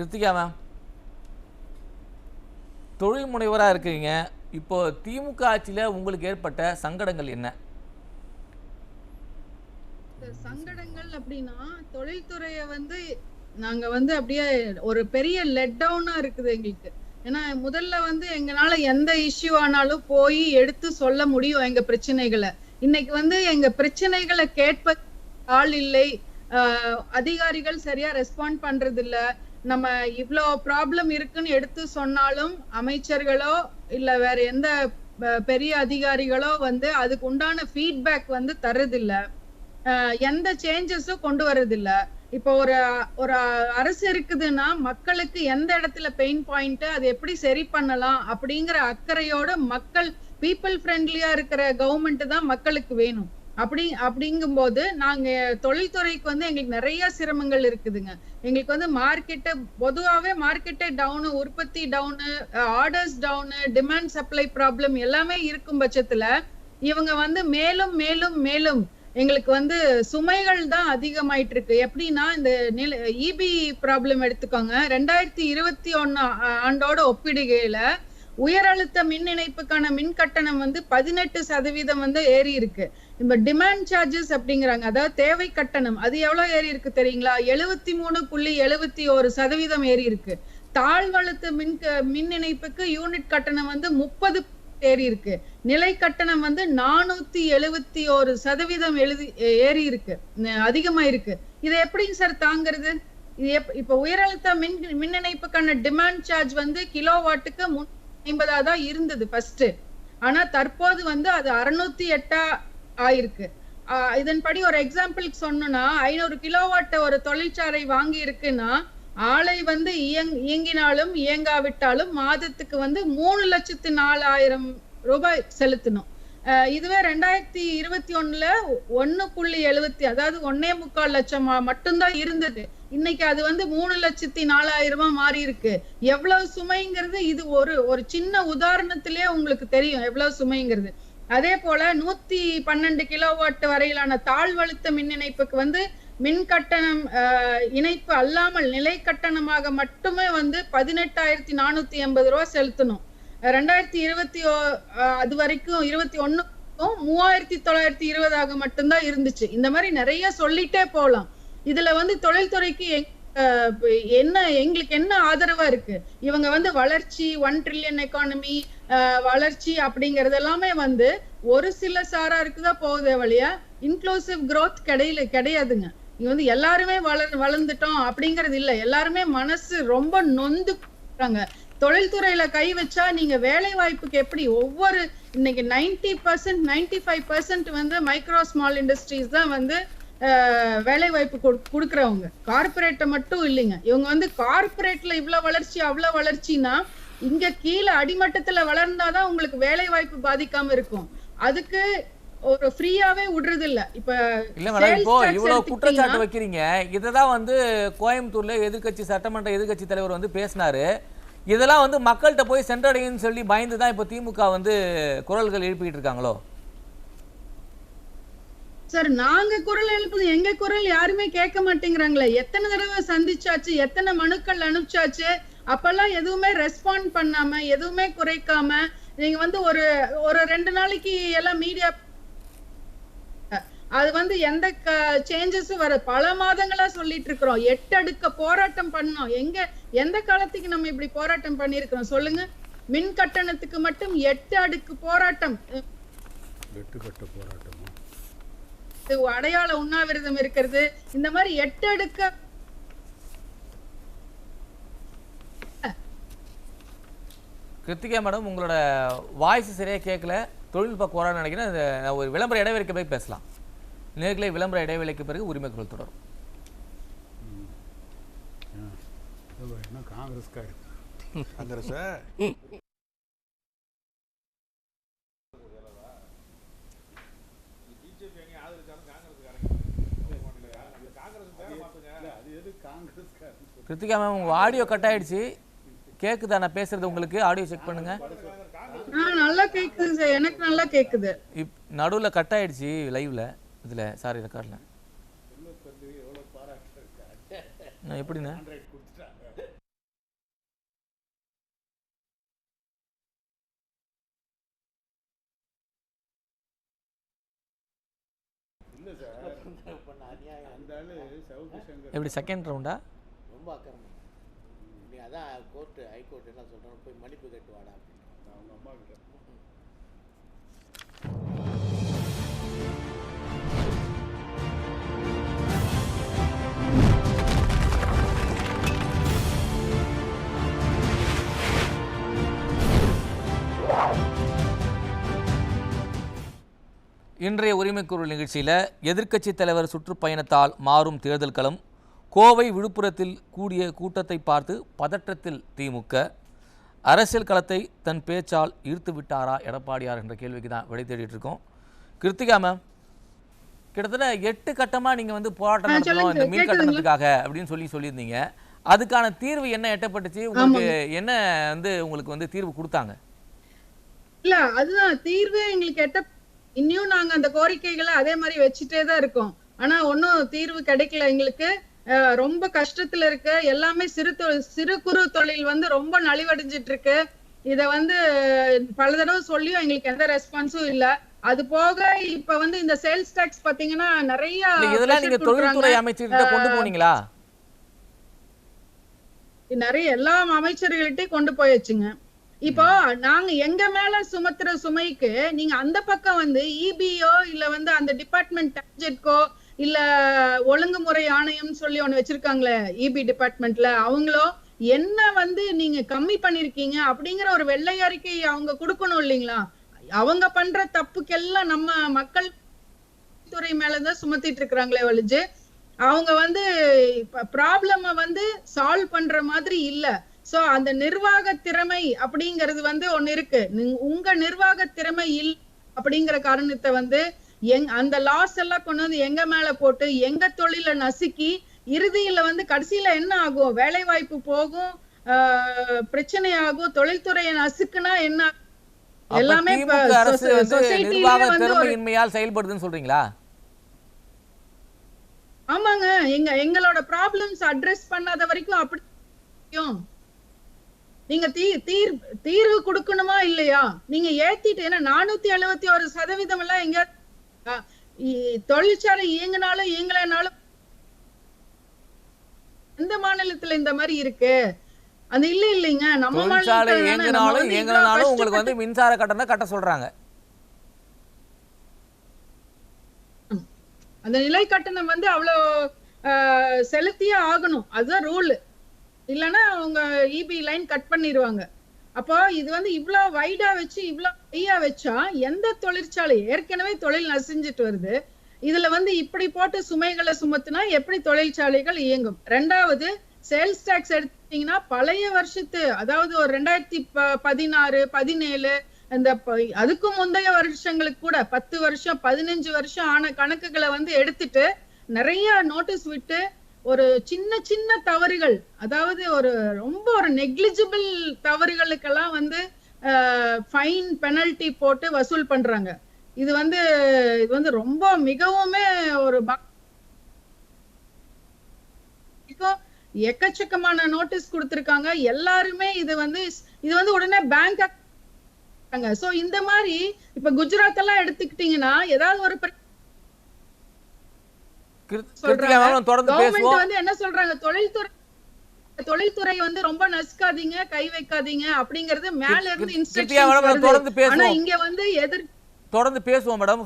Kiruthika ma'am தொழில் முனைவராக இருக்கீங்க. இப்போ திமுக ஆட்சியில் உங்களுக்கு ஏற்பட்ட சங்கடங்கள் என்ன? சங்கடங்கள் அப்படின்னா தொழில்துறைய வந்து நாங்க வந்து அப்படியே ஒரு பெரிய லெட் டவுனா இருக்குது எங்களுக்கு. ஏன்னா முதல்ல வந்து எங்களால எந்த இஷ்யூ ஆனாலும் போய் எடுத்து சொல்ல முடியும் எங்க பிரச்சனைகளை. இன்னைக்கு வந்து எங்க பிரச்சனைகளை கேட்ப ஆள் இல்லை. அதிகாரிகள் சரியா ரெஸ்பாண்ட் பண்றது இல்லை நம்ம இவ்வளோ ப்ராப்ளம் இருக்குன்னு எடுத்து சொன்னாலும் அமைச்சர்களோ இல்ல வேற எந்த பெரிய அதிகாரிகளோ வந்து அதுக்கு உண்டான ஃபீட்பேக் வந்து தர்றதில்ல. எந்த சேஞ்சஸும் கொண்டு வர்றதில்ல. இப்போ ஒரு ஒரு அரசு இருக்குதுன்னா மக்களுக்கு எந்த இடத்துல பெயின் பாயிண்ட் அது எப்படி சரி பண்ணலாம் அப்படிங்கிற அக்கறையோட மக்கள் பீப்புள் ஃப்ரெண்ட்லியா இருக்கிற கவர்மெண்ட் தான் மக்களுக்கு வேணும். அப்படி அப்படிங்கும்போது நாங்க தொழில்துறைக்கு வந்து எங்களுக்கு நிறைய சிரமங்கள் இருக்குதுங்க. எங்களுக்கு வந்து மார்க்கெட்டு பொதுவாகவே மார்க்கெட்டை டவுனு உற்பத்தி down orders down demand supply problem எல்லாமே இருக்கும் பட்சத்துல இவங்க வந்து மேலும் மேலும் மேலும் எங்களுக்கு வந்து சுமைகள் தான் அதிகமாயிட்டு இருக்கு எப்படின்னா இந்த நில இபி ப்ராப்ளம் எடுத்துக்கோங்க. ரெண்டாயிரத்தி இருபத்தி ஒன்னு ஆண்டோட ஒப்பிடுகையில உயர் அழுத்த மின் இணைப்புக்கான மின் கட்டணம் வந்து பதினெட்டு சதவீதம் வந்து ஏறி இருக்கு இந்த டிமாண்ட் சார்ஜஸ் அப்படிங்கிறாங்க. அதாவது தேவை கட்டணம். அது எவ்வளவு ஏறி இருக்கு தெரியுங்களா? எழுவத்தி மூணு புள்ளி எழுவத்தி ஒரு சதவீதம் ஏறி இருக்கு. தாழ்வழுத்த மின் மின் இணைப்புக்கு யூனிட் கட்டணம் வந்து முப்பது ஏறி இருக்கு. நிலை கட்டணம் வந்து நானூத்தி எழுவத்தி ஒரு சதவீதம் எழுதி ஏறி இருக்கு. அதிகமா இருக்கு. இதை எப்படிங்க சார் தாங்குறது? இது எப்- இப்ப உயரழுத்த மின் மின் இணைப்புக்கான டிமாண்ட் சார்ஜ் வந்து கிலோ வாட்டுக்கு முன் ஐம்பதா தான் இருந்தது ஃபர்ஸ்ட் ஆனா தற்போது வந்து அது அறுநூத்தி எட்டா ஆயிருக்கு. இதன்படி ஒரு எக்ஸாம்பிளுக்கு சொன்னோம்னா ஐநூறு கிலோவாட்ட ஒரு தொழிற்சாலை வாங்கி இருக்குன்னா ஆலை வந்து இயங் இயங்கினாலும் இயங்காவிட்டாலும் மாதத்துக்கு வந்து மூணு லட்சத்து நாலாயிரம் ரூபாய் செலுத்தணும். அஹ் இதுவே ரெண்டாயிரத்தி இருபத்தி ஒண்ணுல ஒன்னு புள்ளி எழுவத்தி அதாவது ஒன்னே முக்கால் லட்சம் மட்டும்தான் இருந்தது. இன்னைக்கு அது வந்து மூணு லட்சத்தி நாலாயிரமா மாறி இருக்கு எவ்வளவு சுமைங்கிறது இது ஒரு ஒரு சின்ன உதாரணத்திலேயே உங்களுக்கு தெரியும் எவ்வளவு சுமைங்கிறது. அதே போல நூத்தி பன்னெண்டு கிலோவாட் வரையிலான தாழ்வழுத்த மின் இணைப்புக்கு வந்து மின் கட்டணம் இணைப்பு அல்லாமல் நிலை கட்டணமாக மட்டுமே வந்து பதினெட்டாயிரத்தி நானூத்தி எண்பது ரூபா செலுத்தணும். ரெண்டாயிரத்தி இருபத்தி ஓ- அஹ், அது வரைக்கும் இருபத்தி ஒண்ணுக்கும் மூவாயிரத்தி தொள்ளாயிரத்தி இருபதாக மட்டும்தான் இருந்துச்சு. இந்த மாதிரி நிறைய சொல்லிட்டே போகலாம் இதுல வந்து தொழில்துறைக்கு எங்- என்ன எங்களுக்கு என்ன ஆதரவா இருக்கு? இவங்க வந்து வளர்ச்சி ஒன் ட்ரில்லியன் எக்கானமி வளர்ச்சி அப்படிங்கறது எல்லாமே வந்து ஒரு சில சாராருக்கு தான் போகுதே வழியா இன்க்ளூசிவ் க்ரோத் கிடையில கிடையாதுங்க. இங்க வந்து எல்லாருமே வளர் வளர்ந்துட்டோம் அப்படிங்கறது இல்ல. எல்லாருமே மனசு ரொம்ப நொந்து தொழில்துறையில கை வச்சா நீங்க வேலை வாய்ப்புக்கு எப்படி ஒவ்வொரு இன்னைக்கு ninety percent ninety five percent வந்து மைக்ரோ ஸ்மால் இண்டஸ்ட்ரீஸ் தான் வந்து வேலை வாய்ப்பு கொடு- கொடுக்கறவங்க. கார்பரேட்டை மட்டும் இல்லைங்க. இவங்க வந்து கார்பரேட்ல இவ்வளவு வளர்ச்சி அவ்வளவு வளர்ச்சினா இங்க கீழே அடிமட்டத்துல வளர்ந்தாதான் உங்களுக்கு வேலை வாய்ப்பு பாதிக்காம இருக்கும். அதுக்கு ஒரு ஃப்ரீயாவே விடுறது இல்ல இப்ப இல்லை மேடம் இப்போ tax இவ்வளோ குற்றச்சாட்டு வைக்கிறீங்க. இதை தான் வந்து கோயம்புத்தூர்ல எதிர்க்கட்சி சட்டமன்ற எதிர்க்கட்சி தலைவர் வந்து பேசினாரு. இதெல்லாம் வந்து மக்கள்கிட்ட போய் சென்றடையுன்னு சொல்லி பயந்து தான் இப்போ திமுக வந்து குரல்கள் எழுப்பிக்கிட்டு இருக்காங்களோ? சார் நாங்க குரல் எழுப்புது எங்க குரல் யாருமே கேட்க மாட்டேங்கிறாங்களே. எத்தனை தடவை சந்திச்சாச்சு எத்தனை மனுக்கள் அனுப்பிச்சாச்சு அப்பெல்லாம் எதுவுமே ரெஸ்பாண்ட் பண்ணாம எதுவுமே குறைக்காம நீங்க வந்து ஒரு ஒரு ரெண்டு நாளைக்கு எல்லாம் மீடியா அது வந்து எந்த சேஞ்சஸும் வர பல மாதங்களா சொல்லிட்டு இருக்கிறோம். எட்டு அடுக்க போராட்டம் பண்ணோம். எங்க எந்த காலத்துக்கு நம்ம இப்படி போராட்டம் பண்ணிருக்கிறோம் சொல்லுங்க. மின் கட்டணத்துக்கு மட்டும் எட்டு அடுக்கு போராட்டம். எட்டு கட்ட போராட்டம்? அடையாள உண்ணாவிரதம் இருக்கிறது. இந்த மாதிரி எட்டு அடுக்க. கிருத்திகா மேடம் உங்களோட வாய்ஸ் சரியாக கேட்கல தொழில்நுட்ப கோரான்னு நினைக்கிறேன். ஒரு விளம்பர இடைவெளிக்கு போய் பேசலாம். நேர்களை விளம்பர இடைவெளிக்கு பிறகு உரிமை குரல் தொடரும். இது என்ன காங்கிரஸ்காரி காங்கிரஸ்? கிருத்திகா மேம் உங்க ஆடியோ கட் ஆயிடுச்சு. கேக்குதா? நான் பேசுறது உங்களுக்கு? ஆடியோ செக் பண்ணுங்க. நல்லா கேக்குது எனக்கு நல்லா கேக்குது. நடுவுல கட் ஆயிடுச்சு லைவ்ல இதுல சாரி ரெக்கார்ட்ல நான் எப்படிண்ணா? இல்லை சார். எப்படி செகண்ட் ரவுண்டா ரொம்ப அக்கிரமம் நீ அதான் கோர்ட்டு ஹைகோர்ட் என்ன சொல்கிறோம் போய் மன்னிப்பு கேட்டு வாடா அப்படின்னு அவங்க அம்மா கிட்ட. இன்றைய உரிமைக்குரல் நிகழ்ச்சியில் எதிர்க்கட்சி தலைவர் சுற்றுப்பயணத்தால் மாறும் தேர்தல் களம் கோவை விழுப்புரத்தில் கூடிய கூட்டத்தை பார்த்து பதற்றத்தில் திமுக. அரசியல் களத்தை தன் பேச்சால் ஈர்த்து விட்டாரா எடப்பாடியார் என்ற கேள்விக்கு தான் விடை தேடிட்டு இருக்கோம். கிருத்திகா மேம் கிட்டத்தட்ட எட்டு கட்டமாக நீங்கள் வந்து போராட்டம் நடத்தணும் இந்த மின்? கட்டணத்துக்காக அப்படின்னு சொல்லி சொல்லியிருந்தீங்க. அதுக்கான தீர்வு என்ன எட்டப்பட்டுச்சு? உங்களுக்கு என்ன வந்து உங்களுக்கு வந்து தீர்வு கொடுத்தாங்க? இல்ல அதுதான் தீர்வே எங்களுக்கு எட்ட இன்னும் நாங்க அந்த கோரிக்கைகளை அதே மாதிரி வச்சுட்டே தான் இருக்கோம். ஆனா ஒன்னும் தீர்வு கிடைக்கல எங்களுக்கு. ரொம்ப கஷ்டத்துல இருக்கு. எல்லாமே சிறு சிறு குறு தொழில் வந்து ரொம்ப நலிவடைஞ்சிட்டு இருக்கு இத வந்து பல தடவை சொல்லியும் எங்களுக்கு எந்த ரெஸ்பான்ஸும் இல்ல. அது போக இப்ப வந்து இந்த சேல்ஸ் டாக்ஸ் பாத்தீங்கன்னா நிறைய இதெல்லாம் நீங்க. தொழில்துறை அமைச்சர்கிட்ட கொண்டு போனீங்களா? நிறைய எல்லா அமைச்சர்கள்ட்டையும் கொண்டு போயாச்சுங்க. இப்போ நாங்க எங்க மேல சுமத்துற சுமைக்கு நீங்க அந்த பக்கம் வந்து இபிஓ இல்ல வந்து அந்த டிபார்ட்மெண்ட் டார்ஜெட்கோ இல்ல ஒழுங்குமுறை ஆணையம் சொல்லி ஒண்ணு வச்சிருக்காங்களே இபி டிபார்ட்மெண்ட்ல அவங்களோ என்ன வந்து நீங்க கம்மி பண்ணிருக்கீங்க அப்படிங்கிற ஒரு வெள்ளை அறிக்கை அவங்க கொடுக்கணும் இல்லைங்களா? அவங்க பண்ற தப்புக்கெல்லாம் நம்ம மக்கள் துறை மேலதான் சுமத்திட்டு இருக்கிறாங்களே ஒழிஞ்சு அவங்க வந்து ப்ராப்ளம வந்து சால்வ் பண்ற மாதிரி இல்ல. சோ அந்த நிர்வாக திறமை அப்படிங்கிறது வந்து ஒண்ணு இருக்கு. உங்க நிர்வாக திறமை இல் அப்படிங்கிற காரணத்தை வந்து எங் அந்த லாஸ் எல்லாம் கொண்டு வந்து எங்க மேல போட்டு எங்க தொழில நசுக்கி இறுதியில வந்து கடைசியில என்ன ஆகும்? வேலை வாய்ப்பு போகும் பிரச்சனை ஆகும் தொழில்துறையை நசுக்குனா என்ன? எல்லாமே அரசு திறமையின்மையால் செயல்படுதுன்னு சொல்றீங்களா? ஆமாங்க. எங்க எங்களோட ப்ராப்ளம்ஸ் அட்ரஸ் பண்ணாத வரைக்கும் அப்படி. நீங்க தீர்வு கொடுக்கணுமா இல்லையா? நீங்க ஏத்திட்டு ஏன்னா நானூத்தி எழுபத்தி ஒரு சதவீதம் எல்லாம் எங்க அஹ், இ- தொழிற்சாலை இயங்கினாலும் இயங்கலைனாலும் எந்த மாநிலத்துல இந்த மாதிரி இருக்கு? அது இல்ல இல்லைங்க. நம்ம தொழிற்சாலை இயங்கினாலும் இவ்வளவு உங்களுக்கு வந்து மின்சார கட்டணம் கட்ட சொல்றாங்க. அந்த நிலை கட்டணம் வந்து அவ்வளோ ஆஹ், செலுத்தியே ஆகணும். அதுதான் ரூல். இல்லைன்னா அவங்க இபி லைன் கட் பண்ணிடுவாங்க அப்போ இது வந்து இவ்ளோ வைடா வச்சு இவ்ளோ ஹையா வச்சா எந்த தொழிற்சாலை ஏற்கனவே தொழில் நசிஞ்சிட்டு வருது. இதுல வந்து இப்படி போட்டு சுமைகளை சுமத்துனா எப்படி தொழிற்சாலைகள் இயங்கும்? ரெண்டாவது சேல்ஸ் டாக்ஸ் எடுத்தீங்கன்னா பழைய வருஷத்து அதாவது ஒரு ரெண்டாயிரத்தி ப- பதினாறு பதினேழு இந்த அதுக்கு முந்தைய வருஷங்களுக்கு கூட பத்து வருஷம் பதினஞ்சு வருஷம் ஆன கணக்குகளை வந்து எடுத்துட்டு நிறைய நோட்டீஸ் விட்டு ஒரு சின்ன சின்ன தவறுகள் அதாவது ஒரு ரொம்ப ஒரு நெக்லிஜிபிள் தவறுகளுக்கெல்லாம் வந்து ஃபைன் பெனல்ட்டி போட்டு வசூல் பண்றாங்க. இது வந்து இது வந்து ரொம்ப மிகவுமே ஒரு எக்கச்சக்கமான நோட்டீஸ் கொடுத்திருக்காங்க. எல்லாருமே இது வந்து இது வந்து உடனே பேங்க் சோ இந்த மாதிரி இப்ப குஜராத் எல்லாம் எடுத்துக்கிட்டீங்கன்னா ஏதாவது ஒரு கிருத்திகா மேம் தொடர்ந்து கவர்மெண்ட் பேசுவோம். வந்து என்ன சொல்றாங்க? தொழில்துறை தொழில்துறை வந்து ரொம்ப நசுக்காதீங்க கை வைக்காதீங்க அப்படிங்கிறது மேல இருந்து இன்ஸ்ட்ரக்ஷன் தொடர்ந்து பேசுவோம். இங்க வந்து எதிர் தொடர்ந்து பேசுவோம் மேடம்